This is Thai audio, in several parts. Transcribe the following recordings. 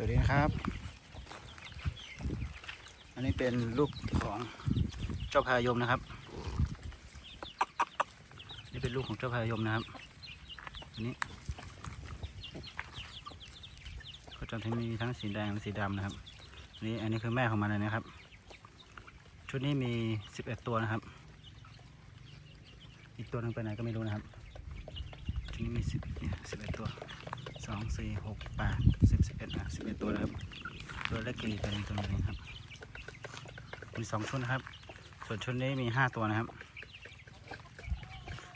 สวัสดีครับ อันนี้เป็นลูกของเจ้าพายมนะครับ นี่เป็นลูกของเจ้าพายมนะครับ อันนี้ก็จะมีทั้งสีแดงและสีดำนะครับนนี้อันนี้คือแม่ของมันเลยนะครับ ชุดนี้มี 11 ตัวนะครับ อีกตัวหนึงไปไหนก็ไม่รู้นะครับ ชุดนี้มี10เนี่ย11 ตัว องสี่หกแปดสิบสิบเอ็ดอะสิบเอ็ดตัวนะครับ ตัวเล็กกี่ตัวนึงตัวนึงครับ มีสองชุดนะครับ ส่วนชุดนี้มีห้าตัวนะครับ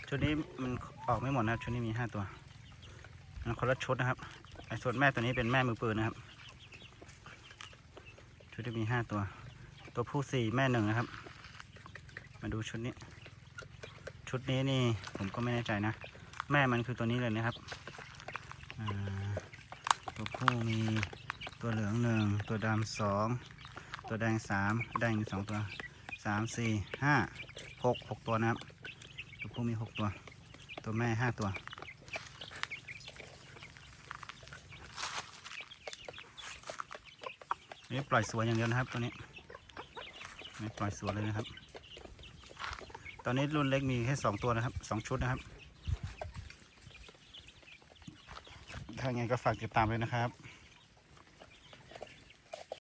ชุดนี้มันออกไม่หมดนะครับ ชุดนี้มีห้าตัวมันคนละชุดนะครับไอ้ส่วนแม่ตัวนี้เป็นแม่มือปืนนะครับ ชุดที่มีห้าตัว ตัวผู้สี่แม่หนึ่งนะครับ มาดูชุดนี้ ชุดนี้นี่ผมก็ไม่แน่ใจนะ แม่มันคือตัวนี้เลยนะครับ ตัวผู้มีตัวเหลืองหนึ่งตัวดำสองตัวแดงสามแดงมีสองตัวสามสี่ห้าหกหกตัวนะครับ ตัวผู้มีหกตัว ตัวแม่ห้าตัว นี่ปล่อยสวนอย่างเดียวนะครับตัวนี้ไม่ปล่อยสวนเลยนะครับ ตอนนี้รุ่นเล็กมีแค่สองตัวนะครับสองชุดนะครับ ถ้าไงก็ฝากติดตามเลยนะครับ